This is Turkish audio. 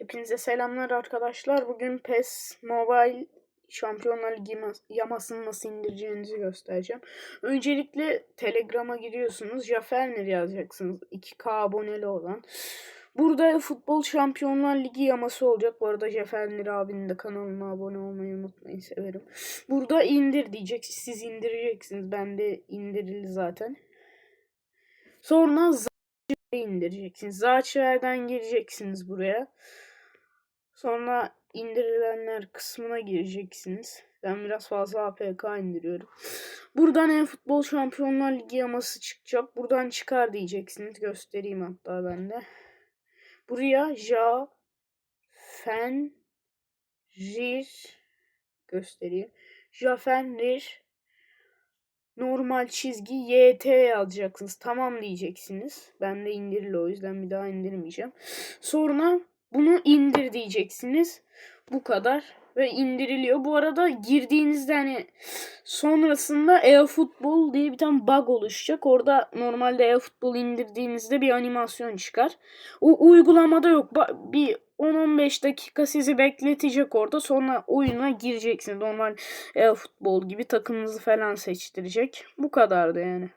Hepinize selamlar arkadaşlar. Bugün PES Mobile Şampiyonlar Ligi mas- yamasını nasıl indireceğinizi göstereceğim. Öncelikle Telegram'a giriyorsunuz. Jaferner yazacaksınız. 2K aboneli olan. Burada Futbol Şampiyonlar Ligi yaması olacak. Bu arada Jaferner abinin de kanalına abone olmayı unutmayın. Severim. Burada indir diyecek. Siz indireceksiniz. Bende indirildi zaten. Sonra indireceksiniz. Zaçver'den gireceksiniz buraya. Sonra indirilenler kısmına gireceksiniz. Ben biraz fazla APK indiriyorum. Buradan en futbol şampiyonlar ligi yaması çıkacak. Buradan çıkar diyeceksiniz. Göstereyim hatta ben de. Buraya Ja Fen Rir göstereyim. Jafen Rir normal çizgi YT yazacaksınız. Tamam diyeceksiniz. Ben de indirili o yüzden bir daha indirmeyeceğim. Sonra bunu indir diyeceksiniz. Bu kadar. Ve indiriliyor. Bu arada girdiğinizde hani sonrasında e-futbol diye bir tane bug oluşacak. Orada normalde e-futbol indirdiğinizde bir animasyon çıkar. O uygulamada yok. Bir 10-15 dakika sizi bekletecek orada. Sonra oyuna gireceksiniz. Normal e-futbol gibi takımınızı falan seçtirecek. Bu kadardı yani.